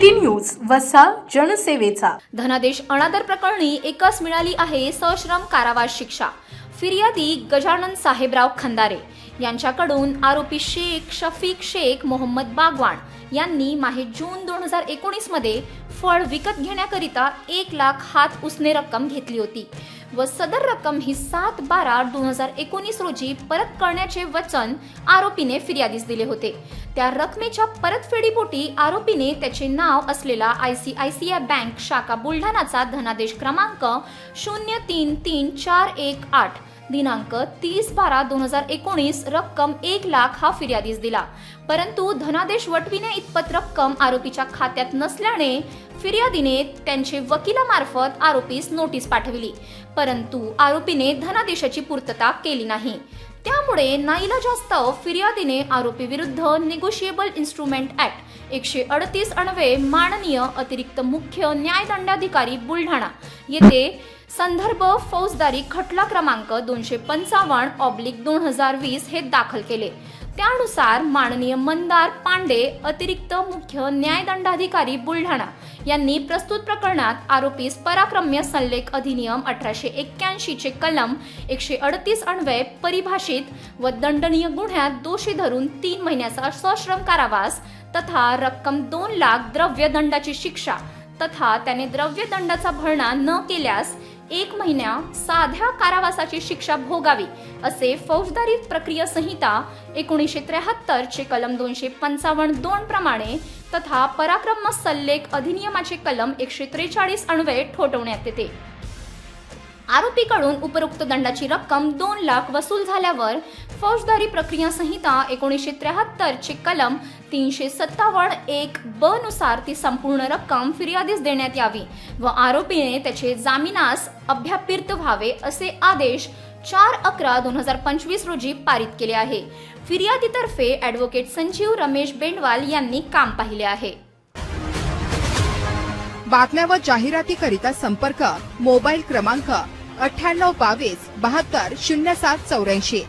News वसा जनसेवेचा. धनादेश अनादर प्रकरणी एकच मिळाली आहे सश्रम कारावास शिक्षा. फिर्यादी गजानन साहेबराव खंदारे. यांच्याकडून आरोपी शेख शफीक शेख मोहम्मद बागवान यांनी माहे जून दोन हजार एकोणीसमध्ये फळ विकत घेण्याकरिता एक लाख हात उसने रक्कम घेतली होती व सदर रक्कम ही सात बारा दोन हजार एकोणीस रोजी परत करण्याचे वचन आरोपीने फिर्यादीस दिले होते. त्या रकमेच्या परतफेडीपोटी आरोपीने त्याचे नाव असलेला I C I C I bank शाखा बुलढाणाचा धनादेश क्रमांक शून्य तीन तीन चार एक आठ दिनांक तीस बारा दोन हजार एकोणीस रक्कम एक लाख हा फिर्यादीस दिला. परंतु धनादेश वटविणे इतपत रक्कम आरोपीच्या खात्यात नसल्याने फिर्यादीने त्यांचे वकिलामार्फत आरोपीस नोटीस पाठविली. परंतु आरोपीने धनादेशाची पूर्तता केली नाही. त्यामुळे नाईलाजास्तव फिर्यादीने आरोपी विरुद्ध निगोशिएबल इन्स्ट्रुमेंट ऍक्ट एकशे अडतीस अणवे माननीय अतिरिक्त मुख्य न्यायदंडाधिकारी बुलढाणा. येथे संदर्भ फौजदारी खटला क्रमांक दोनशे पंचावन्न ऑब्लिक दोन हजार वीस हे दाखल केले. त्यानुसार माननीय मंदार पांडे अतिरिक्त मुख्य न्यायदंडाधिकारी बुलढाणा. यांनी प्रस्तुत प्रकरणात आरोपीस पराक्रम्य संलेख अधिनियम अठराशे एक्क्याऐंशीचे कलम एकशे अडतीस अन्वय परिभाषित व दंडनीय गुन्ह्यात दोषी धरून तीन महिन्याचा सश्रम कारावास तथा रक्कम दोन लाख द्रव्य दंडाची शिक्षा तथा त्याने द्रव्य दंडाचा भरणा न केल्यास एक महिन्या साध्या कारावासाची शिक्षा भोगावी असे फौजदारी प्रक्रिया संहिता एकोणीसशे त्र्याहत्तर चे कलम दोनशे पंचावन्न दोन प्रमाणे तथा पराक्रम सल्लेख अधिनियमाचे कलम एकशे त्रेचाळीस अन्वये ठोठवण्यात येते. आरोपीकडून उपरोक्त दंडाची रक्कम दोन लाख वसूल झाल्यावर फौजदारी प्रक्रिया संहिता एकोणीसशे त्र्याहत्तरचे कलम तीनशे सत्तावन्न एक ब नुसार ती संपूर्ण रक्कम फिर्यादीस देण्यात यावी व आरोपीने त्याचे जामिनास अभ्यापिर्त व्हावे असे आदेश चार अकरा दोन हजार पंचवीस रोजी पारित केले आहे. फिर्यादीतर्फे ॲडव्होकेट संजीव रमेश बेंडवाल यांनी काम पाहिले आहे. बातम्या व जाहिरातीकरिता संपर्क मोबाईल क्रमांक अठ्ठ्याण्णव बावीस बहात्तर शून्य सात चौऱ्याऐंशी.